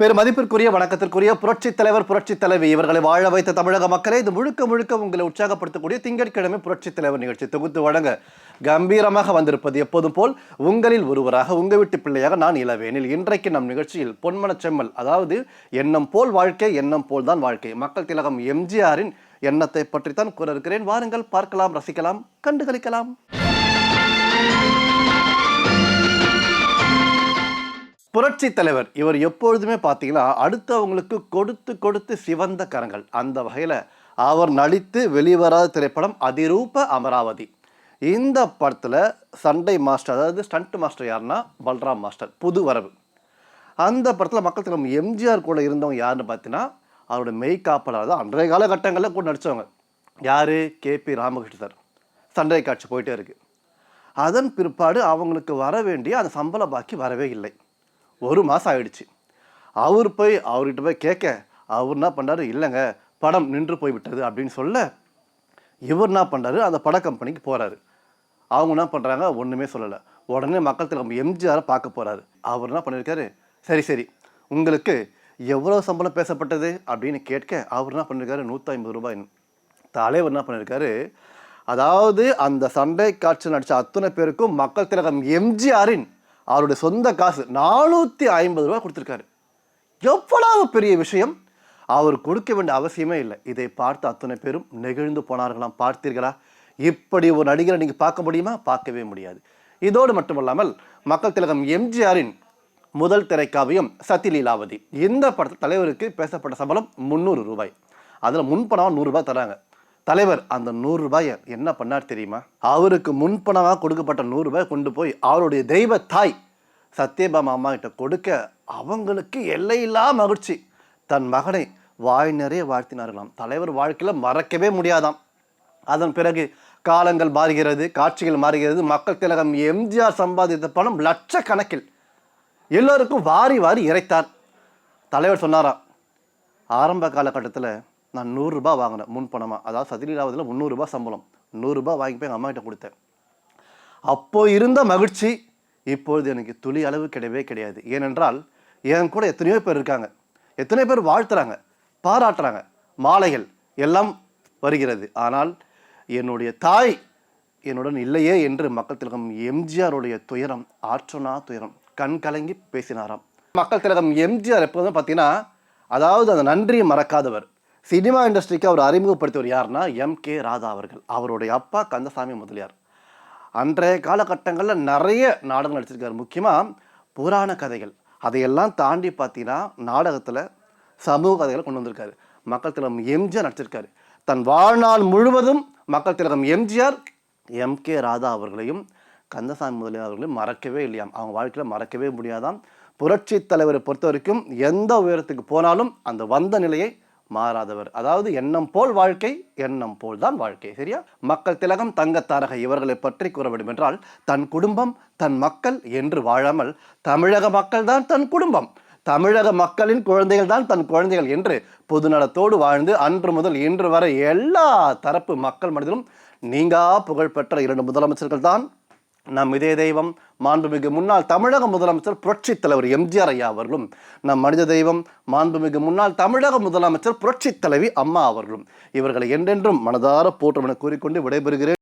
பெருமதிப்பிற்குரிய வணக்கத்திற்குரிய புரட்சி தலைவர் புரட்சி தலைவி இவர்களை வாழ வைத்த தமிழக மக்களை இது முழுக்க முழுக்க உங்களை உற்சாகப்படுத்தக்கூடிய திங்கட்கிழமை புரட்சி தலைவர் நிகழ்ச்சி தொகுத்து வழங்க கம்பீரமாக வந்திருப்பது எப்போதும் போல் உங்களில் ஒருவராக உங்க வீட்டு பிள்ளையாக நான் இளவேனில். இன்றைக்கு நம் நிகழ்ச்சியில் பொன்மன செம்மல் அதாவது எண்ணம் போல் வாழ்க்கை எண்ணம் போல் தான் வாழ்க்கை. மக்கள் திலகம் எம்ஜிஆரின் எண்ணத்தை பற்றித்தான் கூற இருக்கிறேன் வாருங்கள் பார்க்கலாம் ரசிக்கலாம் கண்டுகளிக்கலாம். புரட்சி தலைவர் இவர் எப்பொழுதுமே பார்த்தீங்கன்னா அடுத்தவங்களுக்கு கொடுத்து கொடுத்து சிவந்த கரங்கள். அந்த வகையில் அவர் நடித்து வெளிவராத திரைப்படம் அதிரூப அமராவதி. இந்த படத்தில் சண்டை மாஸ்டர் அதாவது ஸ்டண்ட் மாஸ்டர் யாருன்னா பல்ராம் மாஸ்டர் புது வரவு. அந்த படத்தில் மக்கள் திலம் எம்ஜிஆர் கூட இருந்தவங்க யாருன்னு பார்த்தீங்கன்னா அவரோட மெய்காப்பலர் தான் அன்றைய காலகட்டங்களில் கூட நடித்தவங்க யார்? கேபி ராமகிருஷ்ணர் சண்டை காட்சி போயிட்டே இருக்குது அதன் பிற்பாடு அவங்களுக்கு வர வேண்டிய அந்த சம்பள பாக்கி வரவே இல்லை. ஒரு மாதம் ஆகிடுச்சு அவர் போய் அவர்கிட்ட போய் கேட்க அவர் என்ன பண்ணாரு இல்லைங்க படம் நின்று போய் விட்டது அப்படின்னு சொல்ல இவர் என்ன பண்ணுறாரு அந்த பட கம்பெனிக்கு போகிறாரு அவங்க என்ன பண்ணுறாங்க ஒன்றுமே சொல்லலை. உடனே மக்கள் திலகம் எம்ஜிஆரை பார்க்க போகிறாரு அவர் என்ன பண்ணியிருக்காரு? சரி சரி உங்களுக்கு எவ்வளோ சம்பளம் பேசப்பட்டது? அப்படின்னு கேட்க அவர் என்ன பண்ணியிருக்காரு? நூற்றி ஐம்பது ரூபாய். தலைவர் என்ன பண்ணியிருக்காரு? அதாவது அந்த சண்டை காட்சி நடித்த அத்தனை பேருக்கும் மக்கள் திலகம் எம்ஜிஆரின் அவருடைய சொந்த காசு நானூற்றி ஐம்பது ரூபா கொடுத்துருக்காரு. எவ்வளவு பெரிய விஷயம்? அவர் கொடுக்க வேண்டிய அவசியமே இல்லை. இதை பார்த்து அத்தனை பேரும் நெகிழ்ந்து போனார்களாம். பார்த்தீர்களா? இப்படி ஒரு நடிகரை நீங்கள் பார்க்க முடியுமா? பார்க்கவே முடியாது. இதோடு மட்டுமல்லாமல் மக்கள் திலகம் எம்ஜிஆரின் முதல் திரைக்காவியம் சத்திலீலாவதி இந்த படத்தில் தலைவருக்கு பேசப்பட்ட சம்பளம் முந்நூறு ரூபாய். அதில் முன்பணம் நூறுரூபா தராங்க. தலைவர் அந்த நூறு ரூபாயை என்ன பண்ணார் தெரியுமா? அவருக்கு முன்பணமாக கொடுக்கப்பட்ட நூறு ரூபாய் கொண்டு போய் அவருடைய தெய்வ தாய் சத்யபாமா அம்மா கிட்ட கொடுக்க அவங்களுக்கு எல்லையில்லா மகிழ்ச்சி. தன் மகனை வாய் நிறைய வாழ்த்தினார்களாம். தலைவர் வாழ்க்கையில் மறக்கவே முடியாதாம். அதன் பிறகு காலங்கள் மாறுகிறது காட்சிகள் மாறுகிறது. மக்கள் திலகம் எம்ஜிஆர் சம்பாதித்த பணம் லட்சக்கணக்கில். எல்லோருக்கும் வாரி வாரி இறைத்தார். தலைவர் சொன்னாராம் ஆரம்ப காலகட்டத்தில் நான் நூறுரூபா வாங்கினேன் முன் பணமாக அதாவது சதிலீலாவதில் முந்நூறுரூபா சம்பளம். நூறுரூபா வாங்கி போய் எங்கள் அம்மா கிட்ட கொடுத்தேன். அப்போது இருந்த மகிழ்ச்சி இப்பொழுது எனக்கு துளி அளவு கிடையவே கிடையாது. ஏனென்றால் என் கூட எத்தனையோ பேர் இருக்காங்க. எத்தனையோ பேர் வாழ்த்துறாங்க பாராட்டுறாங்க. மாலைகள் எல்லாம் வருகிறது. ஆனால் என்னுடைய தாய் என்னுடன் இல்லையே என்று மக்கள் திலகம் எம்ஜிஆருடைய துயரம் ஆற்றனா துயரம் கண் கலங்கி பேசினாராம். மக்கள் திலகம் எம்ஜிஆர் எப்போதும் பார்த்தீங்கன்னா அதாவது அந்த நன்றியை மறக்காதவர். சினிமா இண்டஸ்ட்ரிக்கு அவர் அறிமுகப்படுத்தியவர் யார்னா எம் கே ராதா அவர்கள். அவருடைய அப்பா கந்தசாமி முதலியார். அன்றைய காலகட்டங்களில் நிறைய நாடகங்கள் நடிச்சிருக்காரு. முக்கியமாக புராண கதைகள். அதையெல்லாம் தாண்டி பார்த்தீங்கன்னா நாடகத்தில் சமூக கதைகளை கொண்டு வந்திருக்காரு. மக்கள் திலகம் எம்ஜிஆர் நடிச்சிருக்காரு. தன் வாழ்நாள் முழுவதும் மக்கள் திலகம் எம்ஜிஆர் எம் கே ராதா அவர்களையும் கந்தசாமி முதலியார் அவர்களையும் மறக்கவே இல்லையாம். அவங்க வாழ்க்கையில் மறக்கவே முடியாதாம். புரட்சி தலைவரை பொறுத்த வரைக்கும் எந்த உயரத்துக்கு போனாலும் அந்த வந்த நிலையை மாறாதவர். அதாவது எண்ணம் போல் வாழ்க்கை எண்ணம் போல் தான் வாழ்க்கை. சரியா? மக்கள் திலகம் தங்கத்தாரக இவர்களை பற்றி கூற வேண்டும் என்றால் தன் குடும்பம் தன் மக்கள் என்று வாழாமல் தமிழக மக்கள் தான் தன் குடும்பம். தமிழக மக்களின் குழந்தைகள் தான் தன் குழந்தைகள் என்று பொதுநலத்தோடு வாழ்ந்து அன்று முதல் இன்று வரை எல்லா தரப்பு மக்கள் மனதிலும் நீங்கா புகழ்பெற்ற இரண்டு முதலமைச்சர்கள் தான் நம் இதே தெய்வம் மாண்புமிகு முன்னாள் தமிழக முதலமைச்சர் புரட்சி தலைவர் எம்ஜிஆர் ஐயா அவர்களும் நம் மனித தெய்வம் மாண்புமிகு முன்னாள் தமிழக முதலமைச்சர் புரட்சித் தலைவி அம்மா அவர்களும் இவர்களை என்றென்றும் மனதார போற்றம் என கூறிக்கொண்டு விடைபெறுகிறேன்.